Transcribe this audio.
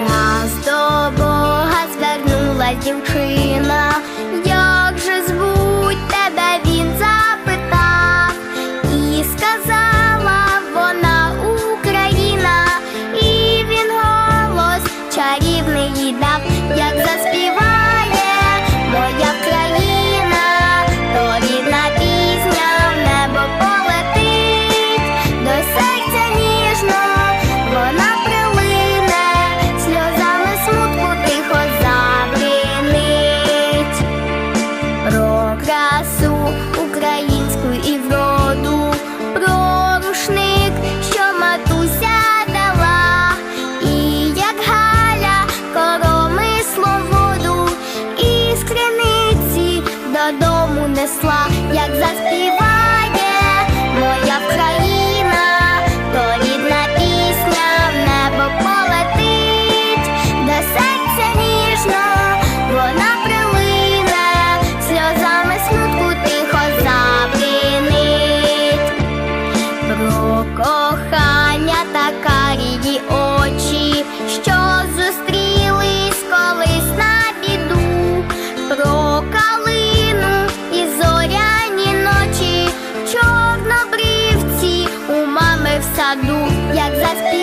Раз до Бога звернулась дівчина, як же звуть тебе він запитав, і сказала вона Україна, і він голос чарівний їй дав, як заспіває несла, як заспіває моя Україна, то рідна пісня в небо полетить, де серця ніжно, вона прилине, сльозами смутку тихо заплінить, про коха. саду, як заспіває.